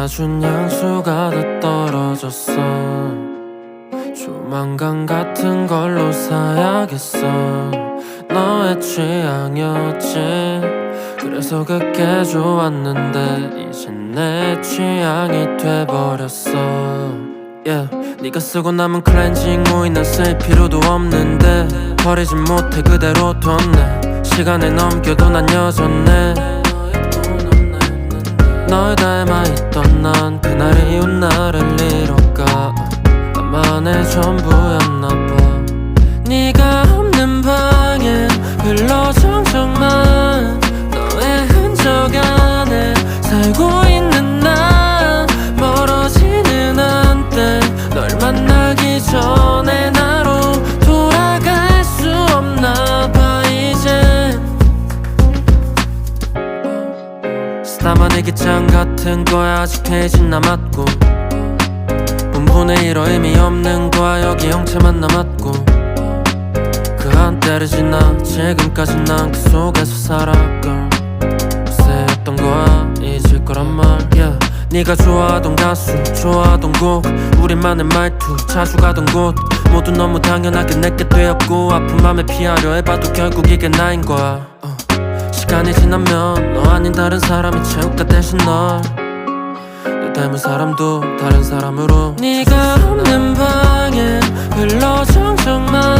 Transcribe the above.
네가 준 향수가 다 떨어졌어. 조만간 같은 걸로 사야겠어. 너의 취향이었지 그래서 그게 좋았는데 이젠 내 취향이 돼버렸어. Yeah. 네가 쓰고 남은 클렌징 오일은 쓸 필요도 없는데 버리지 못해 그대로 뒀네. 시간을 넘겨도 난 여전해 널 닮아있던 난 그날 이후 나를 잃어가 나만의 전부였나봐. 네가 없는 방에 흘러 정적만 너의 흔적 안에 살고 있는 나 멀어지는 한때 널 만나기 전에 스타만 일기장 같은 거야. 아직 페이지 남았고. 분분의 1호 의미 없는 거야. 여기 형체만 남았고. 그 한때를 지나 지금까지 난 그 속에서 살아 girl 세였던 거야? 잊을 거란 말. Yeah. 네가 좋아하던 가수 좋아하던 곡 우리만의 말투 자주 가던 곳 모두 너무 당연하게 내게 되었고 아픈 맘에 피하려 해봐도 결국 이게 나인 거야. 어. 시간이 지나면 너 아닌 다른 사람이 채울까 대신 널 너 닮은 사람도 다른 사람으로 네가 없는 방에 흘러 정적만